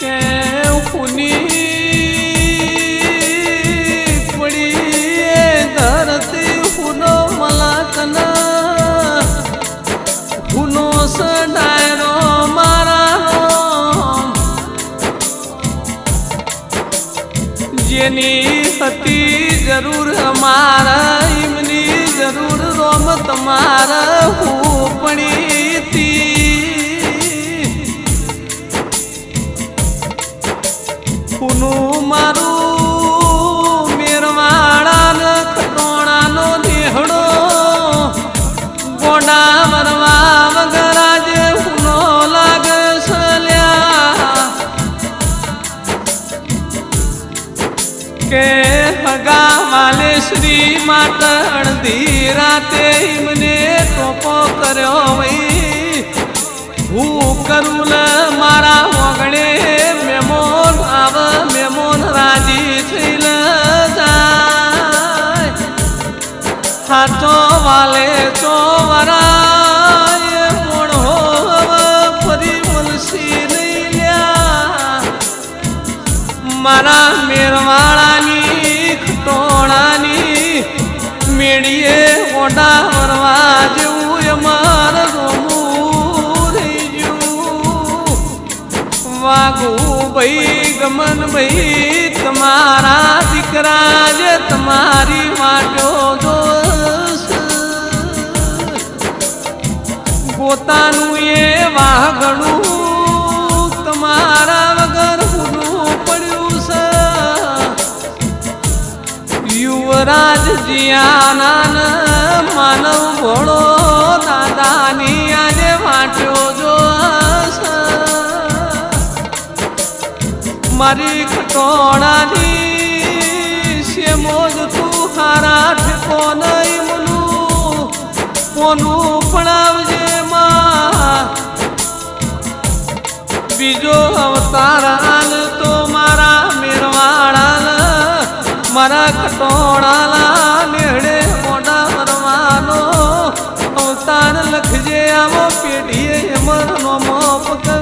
แก้วคุณนี้ જેની હતી જરૂર અમારા, એમની જરૂર રોમ તમારા. હું પડી પુનું મારું મેરવાળાને ખટોણાનો દેહડો ગોડા મરવા વગર આજે હુનો લાગે સલ્યા કે હગા વાલે શ્રી માટે અડધી રાતે મને ટોપો કર્યો વઈ. હું કરું મારા વગડે વાલે તો ફરી મુલસી મારા મેરવાળાની ટોણાની મેળીએ ઓડા વરવા જેવું અમાર ગમું થઈ ગયું. વાઘું ભાઈ ગમન ભાઈ, તમારા દીકરા જે તમારી પોતાનું એ વાહગણું તમારા વગર પૂરું પડ્યું છે. યુવરાજ જિયાના માનવ ભોળો દાદાની આજે વાટ્યો જો મારી ખટોણાની છે મોજ તું હારા ઠેકો નહીં મનું કોનું પણાવજે માં બીજો અવતારાલ તો મારા મેરવાળાલ મારા કટોળાલા નેહડે મોડા મરવાનો અવતાર લખજે આવો પેઢીએ મરનો મોપ કર